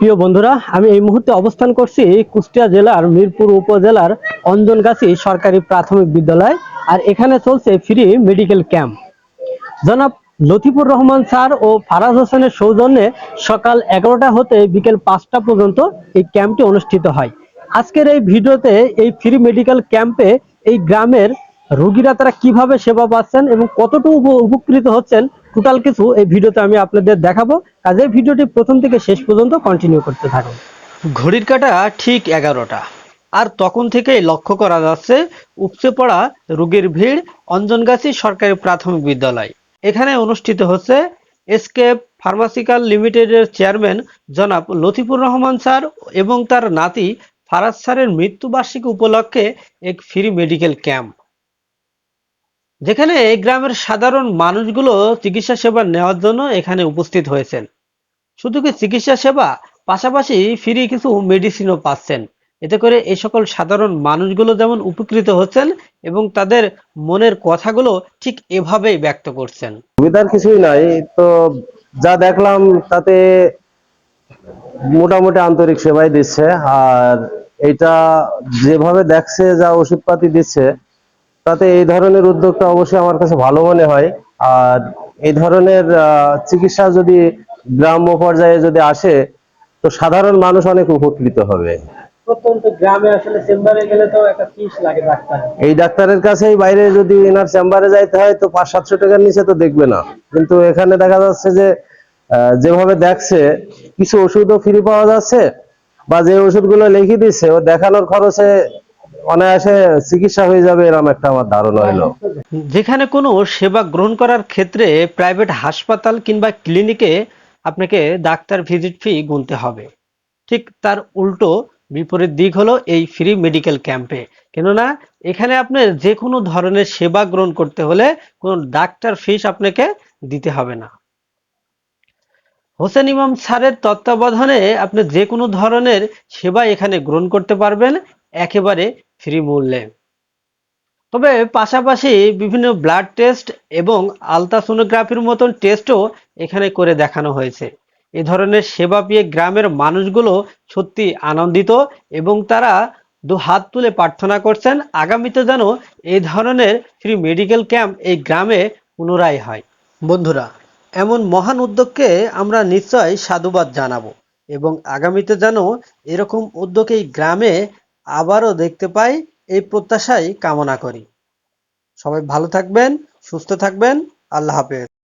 প্রিয় বন্ধুরা, আমি এই মুহূর্তে অবস্থান করছি কুষ্টিয়া জেলার মিরপুর উপজেলার অঞ্জনগাছি সরকারি প্রাথমিক বিদ্যালয় আর এখানে চলছে ফ্রি মেডিকেল ক্যাম্প। জনাব লতিফুর রহমান স্যার ও ফারাজ হোসেনের সৌজন্যে সকাল এগারোটা হতে বিকেল পাঁচটা পর্যন্ত এই ক্যাম্পটি অনুষ্ঠিত হয়। আজকের এই ভিডিওতে এই ফ্রি মেডিকেল ক্যাম্পে এই গ্রামের রুগীরা তারা কীভাবে সেবা পাচ্ছেন এবং কতটুকু উপ- উপকৃত হচ্ছেন টোটাল কিছু এই ভিডিওতে আমি আপনাদের দেখাবো। কাজে ভিডিওটি প্রথম থেকে শেষ পর্যন্ত কন্টিনিউ করতে থাকুন। ঘড়ির কাটা ঠিক এগারোটা। আর তখন থেকেই লক্ষ্য করা যাচ্ছে, উপচে পড়া রোগীর ভিড় অঞ্জনগাছি সরকারি প্রাথমিক বিদ্যালয়। এখানে অনুষ্ঠিত হচ্ছে এসকেপ ফার্মাসিক্যাল লিমিটেডের চেয়ারম্যান জনাব লতিফুর রহমান স্যার এবং তার নাতি ফারাজ স্যারের মৃত্যুবার্ষিকী উপলক্ষে এক ফ্রি মেডিকেল ক্যাম্প যেখানে এই গ্রামের সাধারণ মানুষগুলো চিকিৎসা সেবা নেওয়ার জন্য এখানে উপস্থিত হয়েছেন। শুধু কি চিকিৎসা সেবা, পাশাপাশি ফ্রি কিছু মেডিসিনও পাচ্ছেন। এতে করে এই সকল সাধারণ মানুষগুলো যেমন উপকৃত হচ্ছেন এবং তাদের মনের কথাগুলো ঠিক এভাবেই ব্যক্ত করছেন। সুবিধার কিছুই নাই। তো যা দেখলাম, তাতে মোটামুটি আন্তরিক সেবাই দিচ্ছে। আর এটা যেভাবে দেখছে, যা ওষুধপাতি দিচ্ছে তাতে এই ধরনের উদ্যোগটা অবশ্যই আমার কাছে ভালো মনে হয়। আর এই ধরনের চিকিৎসা যদি গ্রাম্য পর্যায়ে যদি আসে তো সাধারণ মানুষ অনেক উপকৃত হবে। প্রত্যন্ত গ্রামে আসলে চেম্বারে গেলে তো একটা ফিস লাগে ডাক্তার এই ডাক্তারের কাছেই বাইরে যদি এনার চেম্বারে যাইতে হয় তো পাঁচ সাতশো টাকার নিচে তো দেখবে না। কিন্তু এখানে দেখা যাচ্ছে যে আহ, যেভাবে দেখছে কিছু ওষুধও ফ্রি পাওয়া যাচ্ছে বা যে ওষুধগুলো লিখে দিচ্ছে ও দেখানোর খরচে অনায়াসে চিকিৎসা হয়ে যাবে এরকম একটা আমার ধারণা হলো যেখানে কোনো সেবা গ্রহণ করার ক্ষেত্রে প্রাইভেট হাসপাতাল কিংবা ক্লিনিকে আপনাকে ডাক্তার ভিজিট ফি গুনতে হবে। ঠিক তার উল্টো বিপরীত দিক হলো এই ফ্রি মেডিকেল ক্যাম্পে। কেননা এখানে আপনার যে কোনো ধরনের সেবা গ্রহণ করতে হলে কোনো ডাক্তার ফিস আপনাকে দিতে হবে না। হোসেন ইমাম স্যারের তত্ত্বাবধানে আপনি যে কোনো ধরনের সেবা এখানে গ্রহণ করতে পারবেন। একেবারে ফ্রি মূল্যে তবে পাশাপাশি বিভিন্ন ব্লাড টেস্ট এবং আলট্রাসোনোগ্রাফির মতন টেস্টও এখানে করে দেখানো হয়েছে। এ ধরনের সেবা পেয়ে গ্রামের মানুষগুলো সত্যি আনন্দিত এবং তারা দু হাত তুলে প্রার্থনা করছেন, আগামীতে যেন এই ধরনের ফ্রি মেডিকেল ক্যাম্প এই গ্রামে পুনরায় হয়। বন্ধুরা, এমন মহান উদ্যোগকে আমরা নিশ্চয় সাধুবাদ জানাব এবং আগামীতে যেন এরকম উদ্যোগ এই গ্রামে আবারও দেখতে পাই এই প্রত্যাশাই কামনা করি। সবাই ভালো থাকবেন সুস্থ থাকবেন আল্লাহ হাফেজ।